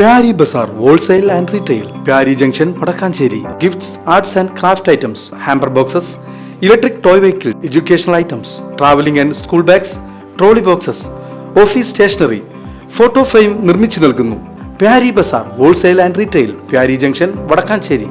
Pyari Bazar wholesale and retail Pyari junction Vadakkanchery. Gifts arts and craft items hamper boxes electric toy vehicle educational items travelling and school bags trolley boxes office stationery photo frame നിർമ്മിച്ചു നൽകുന്നു. Pyari Bazar wholesale and retail Pyari junction Vadakkanchery.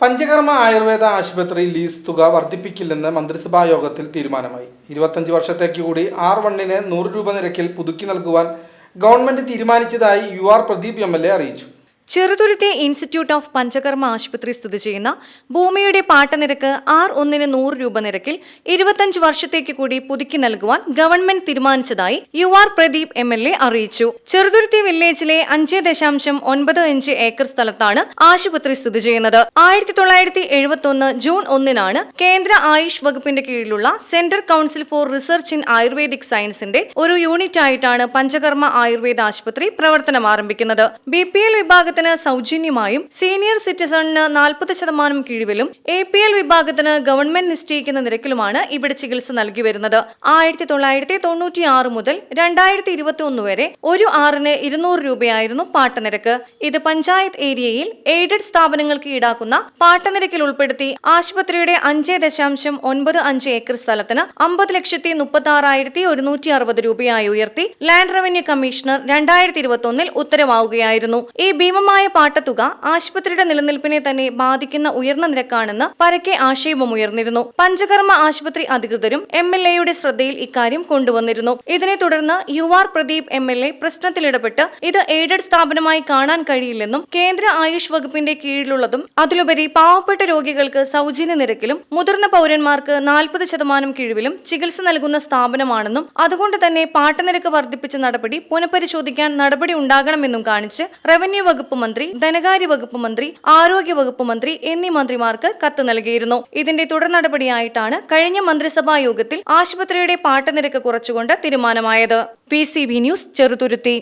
Panchakarma Ayurveda ആശുപത്രി lease തുക വർദ്ധിപ്പിക്കില്ലെന്ന് മന്ത്രിസഭാ യോഗത്തിൽ തീരുമാനമായി. ഇരുപത്തഞ്ച് വർഷത്തേക്ക് കൂടി ആർ വണ്ണിന് നൂറ് രൂപ നിരക്കിൽ പുതുക്കി നൽകുവാൻ ഗവൺമെന്റ് തീരുമാനിച്ചതായി U R Pradeep M L A അറിയിച്ചു. ചെറുതുരുത്തി ഇൻസ്റ്റിറ്റ്യൂട്ട് ഓഫ് പഞ്ചകർമ്മ ആശുപത്രി സ്ഥിതി ചെയ്യുന്ന ഭൂമിയുടെ പാട്ടനിരക്ക് ആർ ഒന്നിന് നൂറ് രൂപ നിരക്കിൽ ഇരുപത്തഞ്ച് വർഷത്തേക്ക് കൂടി പുതുക്കി നൽകുവാൻ ഗവൺമെന്റ് തീരുമാനിച്ചതായി U R Pradeep M L A അറിയിച്ചു. ചെറുതുരുത്തി വില്ലേജിലെ അഞ്ച് ദശാംശം ഒൻപത് അഞ്ച് ഏക്കർ സ്ഥലത്താണ് ആശുപത്രി സ്ഥിതി ചെയ്യുന്നത്. ആയിരത്തി തൊള്ളായിരത്തി എഴുപത്തി ഒന്ന് ജൂൺ ഒന്നിനാണ് കേന്ദ്ര ആയുഷ് വകുപ്പിന്റെ കീഴിലുള്ള central council for research in ayurvedic സയൻസിന്റെ ഒരു യൂണിറ്റ് ആയിട്ടാണ് പഞ്ചകർമ്മ ആയുർവേദ ആശുപത്രി പ്രവർത്തനം ആരംഭിക്കുന്നത്. ബി പി എൽ വിഭാഗത്തിന് സൗജന്യമായും സീനിയർ സിറ്റിസണിന് നാൽപ്പത് ശതമാനം കിഴിവിലും എ പി എൽ വിഭാഗത്തിന് ഗവൺമെന്റ് നിശ്ചയിക്കുന്ന നിരക്കിലുമാണ് ഇവിടെ ചികിത്സ നൽകി വരുന്നത്. ആയിരത്തി തൊള്ളായിരത്തി തൊണ്ണൂറ്റി ആറ് മുതൽ രണ്ടായിരത്തി ഇരുപത്തി ഒന്ന് വരെ ഒരു ആറിന് ഇരുന്നൂറ് രൂപയായിരുന്നു പാട്ടനിരക്ക്. ഇത് പഞ്ചായത്ത് ഏരിയയിൽ എയ്ഡഡ് സ്ഥാപനങ്ങൾക്ക് ഈടാക്കുന്ന പാട്ടനിരക്കിൽ ഉൾപ്പെടുത്തി ആശുപത്രിയുടെ അഞ്ച് ദശാംശം ഒൻപത് അഞ്ച് ഏക്കർ സ്ഥലത്തിന് അമ്പത് ലക്ഷത്തി മുപ്പത്തി ആറായിരത്തി ഒരുന്നൂറ്റി അറുപത് രൂപയായി ഉയർത്തി ലാൻഡ് റവന്യൂ കമ്മീഷണർ രണ്ടായിരത്തി ഇരുപത്തി ഒന്നിൽ ഉത്തരവാകുകയായിരുന്നു ഈ ഭീമമായ പാട്ടത്തുക ആശുപത്രിയുടെ നിലനിൽപ്പിനെ തന്നെ ബാധിക്കുന്ന ഉയർന്ന നിരക്കാണെന്ന് പരക്കെ ആശയവും ഉയർന്നിരുന്നു. പഞ്ചകർമ്മ ആശുപത്രി അധികൃതരും എം എൽ എയുടെ ശ്രദ്ധയിൽ ഇക്കാര്യം കൊണ്ടുവന്നിരുന്നു. ഇതിനെ തുടർന്ന് U R Pradeep M L A പ്രശ്നത്തിലിടപെട്ട് ഇത് എയ്ഡഡ് സ്ഥാപനമായി കാണാൻ കഴിയില്ലെന്നും കേന്ദ്ര ആയുഷ് വകുപ്പിന്റെ കീഴിലുള്ളതും അതിലുപരി പാവപ്പെട്ട രോഗികൾക്ക് സൗജന്യ നിരക്കിലും മുതിർന്ന പൗരന്മാർക്ക് നാൽപ്പത് ശതമാനം കിഴിവിലും ചികിത്സ നൽകുന്ന സ്ഥാപനമാണെന്നും അതുകൊണ്ട് തന്നെ പാട്ടനിരക്ക് വർദ്ധിപ്പിച്ച നടപടി പുനഃപരിശോധിക്കാൻ നടപടി ഉണ്ടാകണമെന്നും കാണിച്ച് റവന്യൂ വകുപ്പ് മന്ത്രി ധനകാര്യ വകുപ്പ് മന്ത്രി ആരോഗ്യ വകുപ്പ് മന്ത്രി എന്നീ മന്ത്രിമാർക്ക് കത്ത് നൽകിയിരുന്നു. ഇതിന്റെ തുടർ നടപടിയായിട്ടാണ് കഴിഞ്ഞ മന്ത്രിസഭാ യോഗത്തിൽ ആശുപത്രിയുടെ പാട്ടനിരക്ക് കുറച്ചുകൊണ്ട് തീരുമാനമായത്. P C B news Cheruthuruthy.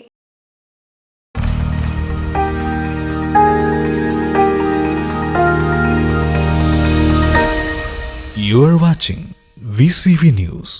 You are watching VCV News.